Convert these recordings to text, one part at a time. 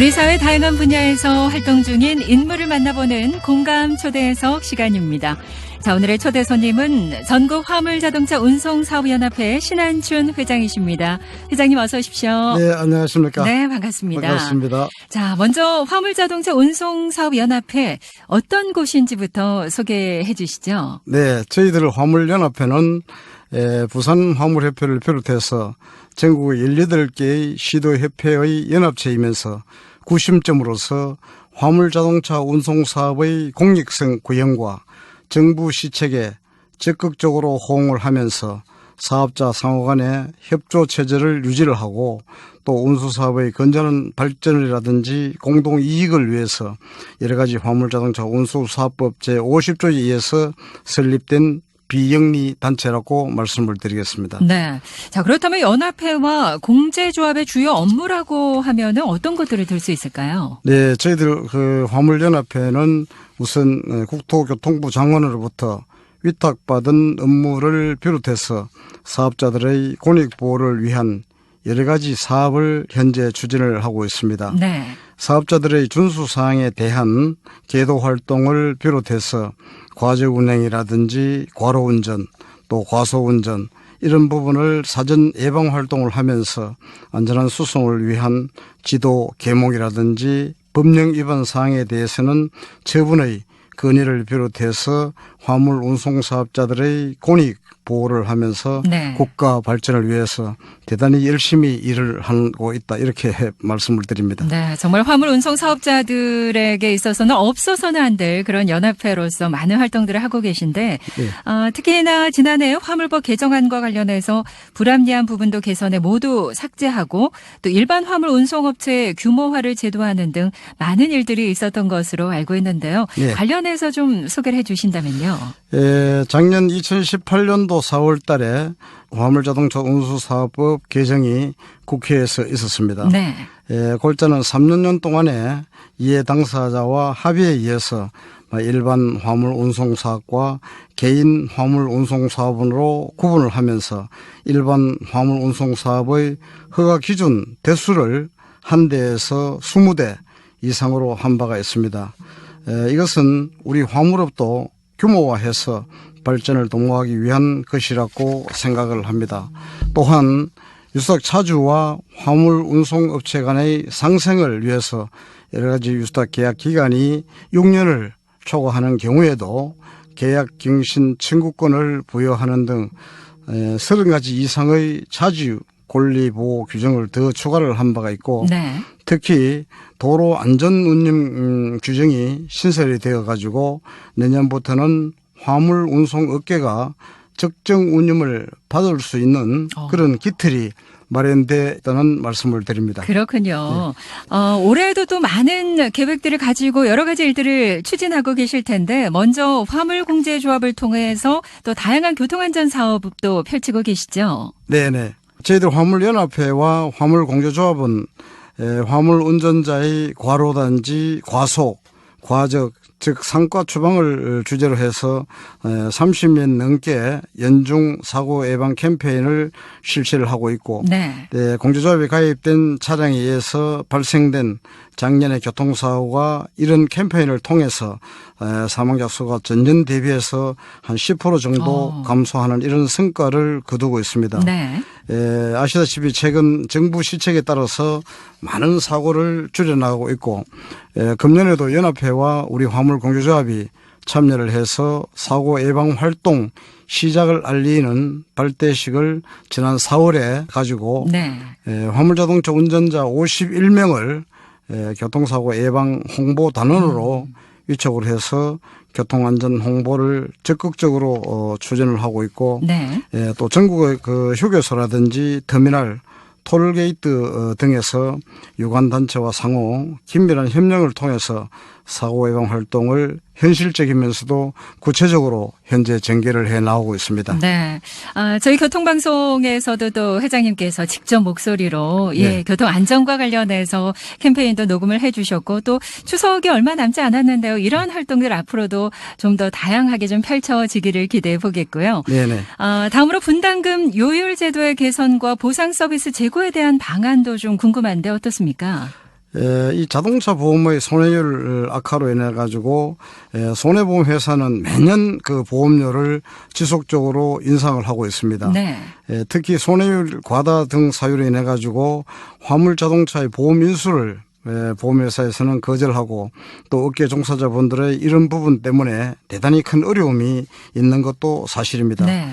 우리 사회 다양한 분야에서 활동 중인 인물을 만나보는 공감 초대석 시간입니다. 자, 오늘의 초대 손님은 전국 화물자동차 운송사업연합회 신한춘 회장이십니다. 회장님 어서 오십시오. 네, 안녕하십니까. 네, 반갑습니다. 반갑습니다. 자, 먼저 화물자동차 운송사업연합회 어떤 곳인지부터 소개해 주시죠. 네, 저희들 화물연합회는 에, 부산 화물협회를 비롯해서 전국 18개의 시도협회의 연합체이면서 구심점으로서 화물 자동차 운송 사업의 공익성 구현과 정부 시책에 적극적으로 호응을 하면서 사업자 상호 간의 협조 체제를 유지를 하고 또 운수 사업의 건전한 발전이라든지 공동 이익을 위해서 여러 가지 화물 자동차 운수 사업법 제 50조에 의해서 설립된 비영리 단체라고 말씀을 드리겠습니다. 네. 자, 그렇다면 연합회와 공제조합의 주요 업무라고 하면은 어떤 것들을 들 수 있을까요? 네, 저희들 그 화물연합회는 우선 어, 국토교통부 장관으로부터 위탁받은 업무를 비롯해서 사업자들의 권익 보호를 위한 여러 가지 사업을 현재 추진을 하고 있습니다. 네. 사업자들의 준수 사항에 대한 계도 활동을 비롯해서 과제 운행이라든지 과로 운전 또 과소 운전 이런 부분을 사전 예방 활동을 하면서 안전한 수송을 위한 지도 계몽이라든지 법령 위반 사항에 대해서는 처분의 건의를 비롯해서 화물 운송 사업자들의 권익 보호를 하면서 네. 국가 발전을 위해서 대단히 열심히 일을 하고 있다 이렇게 말씀을 드립니다. 네, 정말 화물 운송 사업자들에게 있어서는 없어서는 안 될 그런 연합회로서 많은 활동들을 하고 계신데 네. 어, 특히나 지난해 화물법 개정안과 관련해서 불합리한 부분도 개선해 모두 삭제하고 또 일반 화물 운송업체 규모화를 제도하는 등 많은 일들이 있었던 것으로 알고 있는데요. 네. 관련해서 좀 소개를 해주신다면요. 에, 작년 2018년도 4월 달에 화물자동차 운수사업법 개정이 국회에서 있었습니다. 네. 에, 골자는 3년 동안에 이해 당사자와 합의에 의해서 일반 화물 운송 사업과 개인 화물 운송 사업으로 구분을 하면서 일반 화물 운송 사업의 허가 기준 대수를 한 대에서 20대 이상으로 한 바가 있습니다. 에, 이것은 우리 화물업도 규모화해서 발전을 도모하기 위한 것이라고 생각을 합니다. 또한 유석 차주와 화물 운송 업체 간의 상생을 위해서 여러 가지 유스탁 계약 기간이 6년을 초과하는 경우에도 계약 갱신 청구권을 부여하는 등 30가지 이상의 차주 권리 보호 규정을 더 추가를 한 바가 있고 네. 특히 도로 안전 운임 음, 규정이 신설이 되어 가지고 내년부터는 화물 운송 업계가 적정 운임을 받을 수 있는 어. 그런 기틀이 마련됐다는 말씀을 드립니다. 그렇군요. 어, 올해에도 또 많은 계획들을 가지고 여러 가지 일들을 추진하고 계실 텐데 먼저 화물 공제 조합을 통해서 또 다양한 교통 안전 사업도 펼치고 계시죠. 네 네. 저희들 화물 연합회와 화물 공제 조합은 에, 화물 운전자의 과로단지, 과속, 과적, 즉 상과 추방을 주제로 해서 30년 넘게 연중 사고 예방 캠페인을 실시를 하고 있고 네. 네, 공제조합에 가입된 차량에 의해서 발생된 작년의 교통사고가 이런 캠페인을 통해서 에, 사망자 수가 전년 대비해서 한 10% 정도 어. 감소하는 이런 성과를 거두고 있습니다. 네. 에, 아시다시피 최근 정부 시책에 따라서 많은 사고를 줄여나가고 있고 에, 금년에도 연합회와 우리 화물공유조합이 참여를 해서 사고 예방 활동 시작을 알리는 발대식을 지난 4월에 가지고 네. 에, 화물자동차 운전자 51명을 에, 교통사고 예방 홍보 단원으로 위촉을 해서 교통안전 홍보를 적극적으로 어, 추진을 하고 있고 네. 예, 또 전국의 그 휴게소라든지 터미널, 톨게이트 어, 등에서 유관 단체와 상호 긴밀한 협력을 통해서 사고 예방 활동을 현실적이면서도 구체적으로 현재 전개를 해 나오고 있습니다. 네. 아, 저희 교통방송에서도 또 회장님께서 직접 목소리로 예, 네. 교통 안전과 관련해서 캠페인도 녹음을 해 주셨고 또 추석이 얼마 남지 않았는데요. 이런 활동들 앞으로도 좀 더 다양하게 좀 펼쳐지기를 기대해 보겠고요. 네네. 아, 다음으로 분담금 요율 제도의 개선과 보상 서비스 제고에 대한 방안도 좀 궁금한데 어떻습니까? 에, 이 자동차 보험의 손해율 악화로 인해 가지고 에, 손해보험 회사는 매년 그 보험료를 지속적으로 인상을 하고 있습니다. 네. 에, 특히 손해율 과다 등 사유로 인해 가지고 화물 자동차의 보험 인수를 에, 보험회사에서는 거절하고 또 업계 종사자분들의 이런 부분 때문에 대단히 큰 어려움이 있는 것도 사실입니다. 네.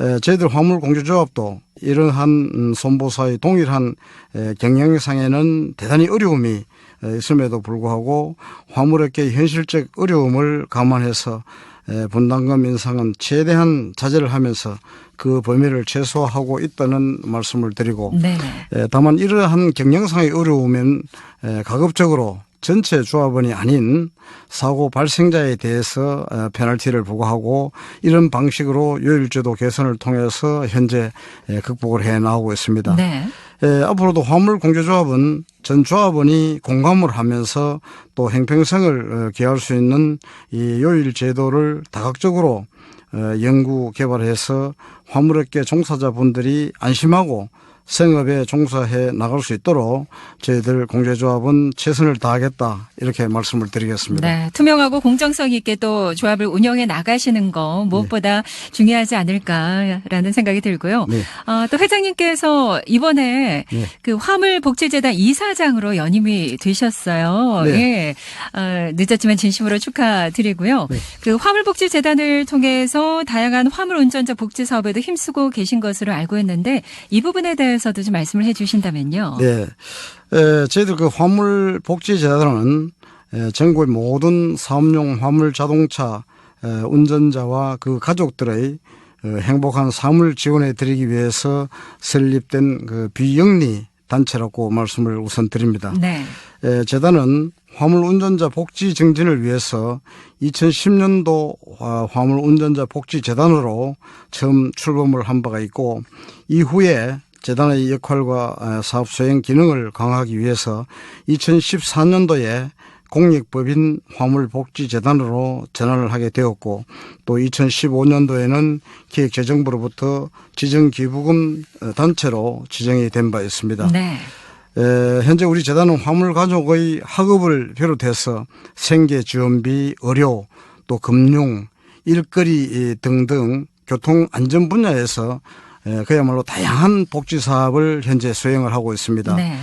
에, 저희들 화물공제조합도 이러한 음, 손보사의 동일한 에, 경영상에는 대단히 어려움이 에, 있음에도 불구하고 화물업계의 현실적 어려움을 감안해서 에, 분담금 인상은 최대한 자제를 하면서 그 범위를 최소화하고 있다는 말씀을 드리고 네. 에, 다만 이러한 경영상의 어려움은 에, 가급적으로 전체 조합원이 아닌 사고 발생자에 대해서 어, 페널티를 부과하고 이런 방식으로 요일제도 개선을 통해서 현재 에, 극복을 해 나오고 있습니다. 네. 에, 앞으로도 화물 공제조합은 전 조합원이 공감을 하면서 또 행평성을 어, 기할 수 있는 이 요일 제도를 다각적으로 어, 연구 개발해서 화물업계 종사자분들이 안심하고 생업에 종사해 나갈 수 있도록 저희들 공제조합은 최선을 다하겠다 이렇게 말씀을 드리겠습니다. 네, 투명하고 공정성 있게 또 조합을 운영해 나가시는 거 무엇보다 중요하지 않을까라는 생각이 들고요. 네. 어, 또 회장님께서 이번에 네. 그 화물복지재단 이사장으로 연임이 되셨어요. 네. 예, 어, 늦었지만 진심으로 축하드리고요. 네. 그 화물복지재단을 통해서 다양한 화물 운전자 복지 사업에도 힘쓰고 계신 것으로 알고 있는데 이 부분에 대해 서도 좀 말씀을 해 주신다면요. 네. 에, 저희들 그 화물 복지재단은 에, 전국의 모든 사업용 화물 자동차 에, 운전자와 그 가족들의 어, 행복한 삶을 지원해 드리기 위해서 설립된 그 비영리 단체라고 말씀을 우선 드립니다. 네. 에, 재단은 화물 운전자 복지 증진을 위해서 2010년도 화물 운전자 복지 재단으로 처음 출범을 한 바가 있고 이후에 재단의 역할과 어, 사업 수행 기능을 강화하기 위해서 2014년도에 공익법인 화물복지재단으로 전환을 하게 되었고 또 2015년도에는 기획재정부로부터 지정기부금 어, 단체로 지정이 된 바 있습니다. 네. 에, 현재 우리 재단은 화물 가족의 학업을 비롯해서 생계 지원비, 의료, 또 금융, 일거리 등등 교통 안전 분야에서 에, 그야말로 다양한 복지 사업을 현재 수행을 하고 있습니다. 네.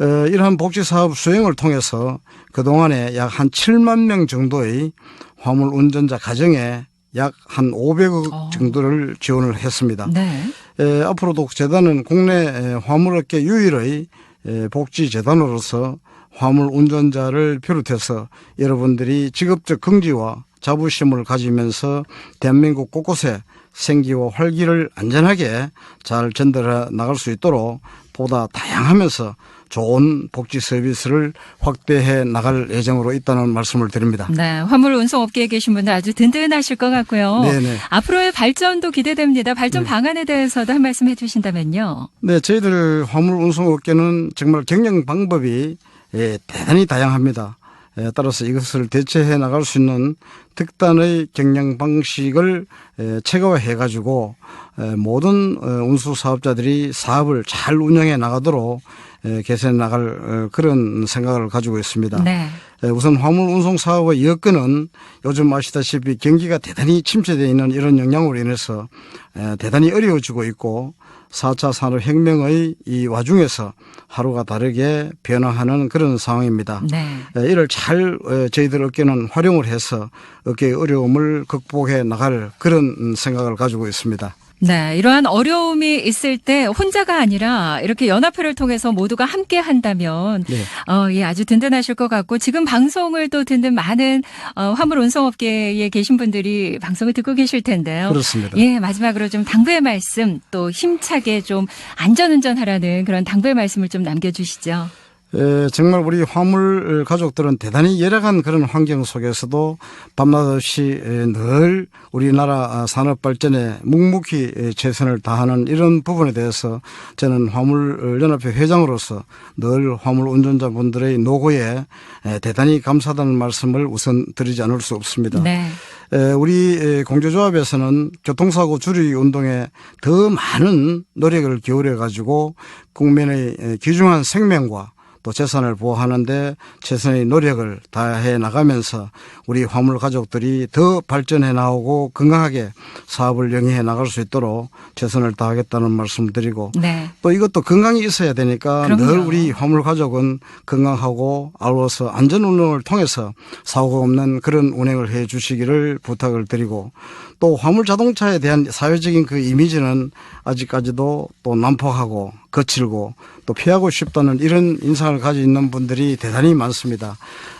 어, 이러한 복지 사업 수행을 통해서 그동안에 약 한 7만 명 정도의 화물 운전자 가정에 약 한 500억 어. 정도를 지원을 했습니다. 네. 에, 앞으로도 재단은 국내 에, 화물업계 유일의 에, 복지 재단으로서 화물 운전자를 비롯해서 여러분들이 직업적 긍지와 자부심을 가지면서 대한민국 곳곳에 생기와 활기를 안전하게 잘 전달해 나갈 수 있도록 보다 다양하면서 좋은 복지 서비스를 확대해 나갈 예정으로 있다는 말씀을 드립니다. 네, 화물 운송업계에 계신 분들 아주 든든하실 것 같고요. 네네. 앞으로의 발전도 기대됩니다. 발전 방안에 대해서도 한 말씀 해주신다면요. 네, 저희들 화물 운송업계는 정말 경영 방법이 예, 대단히 다양합니다. 예, 따라서 이것을 대체해 나갈 수 있는 특단의 경영 방식을 예, 체계화해 가지고 예, 모든 어, 운수 사업자들이 사업을 잘 운영해 나가도록 예, 개선해 나갈 어, 그런 생각을 가지고 있습니다. 네. 예, 우선 화물 운송 사업의 여건은 요즘 아시다시피 경기가 대단히 침체되어 있는 이런 영향으로 인해서 예, 대단히 어려워지고 있고 4차 산업혁명의 이 와중에서 하루가 다르게 변화하는 그런 상황입니다. 네. 예, 이를 잘 어, 저희들 업계는 활용을 해서 업계의 어려움을 극복해 나갈 그런 생각을 가지고 있습니다. 네, 이러한 어려움이 있을 때 혼자가 아니라 이렇게 연합회를 통해서 모두가 함께 한다면 네. 어, 예, 아주 든든하실 것 같고 지금 방송을 또 듣는 많은 어, 화물 운송업계에 계신 분들이 방송을 듣고 계실 텐데요. 그렇습니다. 예, 마지막으로 좀 당부의 말씀 또 힘차게 좀 안전운전하라는 그런 당부의 말씀을 좀 남겨주시죠. 에, 정말 우리 화물 가족들은 대단히 열악한 그런 환경 속에서도 밤낮 없이 에, 늘 우리나라 산업 발전에 묵묵히 에, 최선을 다하는 이런 부분에 대해서 저는 화물 연합회 회장으로서 늘 화물 운전자분들의 노고에 에, 대단히 감사하다는 말씀을 우선 드리지 않을 수 없습니다. 네. 에, 우리 에, 공제조합에서는 교통사고 줄이기 운동에 더 많은 노력을 기울여 가지고 국민의 에, 귀중한 생명과 또 재산을 보호하는데 최선의 노력을 다해 나가면서 우리 화물 가족들이 더 발전해 나오고 건강하게 사업을 영위해 나갈 수 있도록 최선을 다하겠다는 말씀 드리고 네. 또 이것도 건강이 있어야 되니까 그럼요. 늘 우리 화물 가족은 건강하고 아울러서 안전 운행을 통해서 사고가 없는 그런 운행을 해 주시기를 부탁을 드리고 또 화물 자동차에 대한 사회적인 그 이미지는 아직까지도 또 난폭하고 거칠고 또 피하고 싶다는 이런 인상을 가지고 있는 분들이 대단히 많습니다.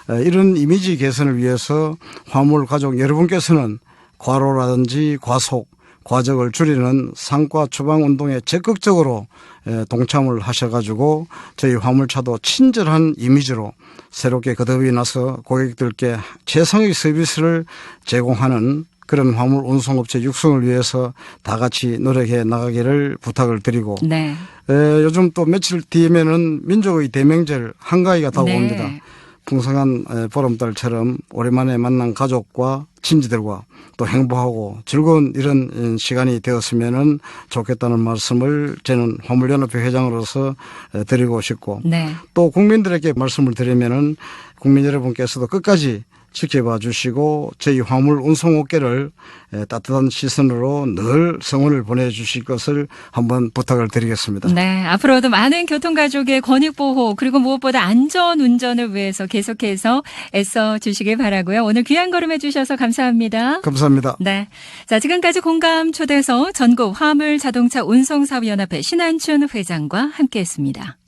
어, 이런 이미지 개선을 위해서 화물 가족 여러분께서는 과로라든지 과속 과적을 줄이는 상과 추방 운동에 적극적으로 에, 동참을 하셔가지고 저희 화물차도 친절한 이미지로 새롭게 거듭이 나서 고객들께 최상의 서비스를 제공하는 그런 화물 운송업체 육성을 위해서 다 같이 노력해 나가기를 부탁을 드리고 네. 에, 요즘 또 며칠 뒤면은 민족의 대명절 한가위가 다가옵니다. 네. 풍성한 에, 보름달처럼 오랜만에 만난 가족과 친지들과 또 행복하고 즐거운 이런 음, 시간이 되었으면 좋겠다는 말씀을 저는 화물연합회 회장으로서 에, 드리고 싶고 네. 또 국민들에게 말씀을 드리면은 국민 여러분께서도 끝까지 지켜봐 주시고 저희 화물 운송업계를 에, 따뜻한 시선으로 늘 성원을 보내주실 것을 한번 부탁을 드리겠습니다. 네, 앞으로도 많은 교통가족의 권익 보호 그리고 무엇보다 안전 운전을 위해서 계속해서 애써 주시길 바라고요. 오늘 귀한 걸음 해 주셔서 감사합니다. 감사합니다. 네. 자, 지금까지 공감 초대서 전국 화물 자동차 운송사업연합회 신한춘 회장과 함께 했습니다.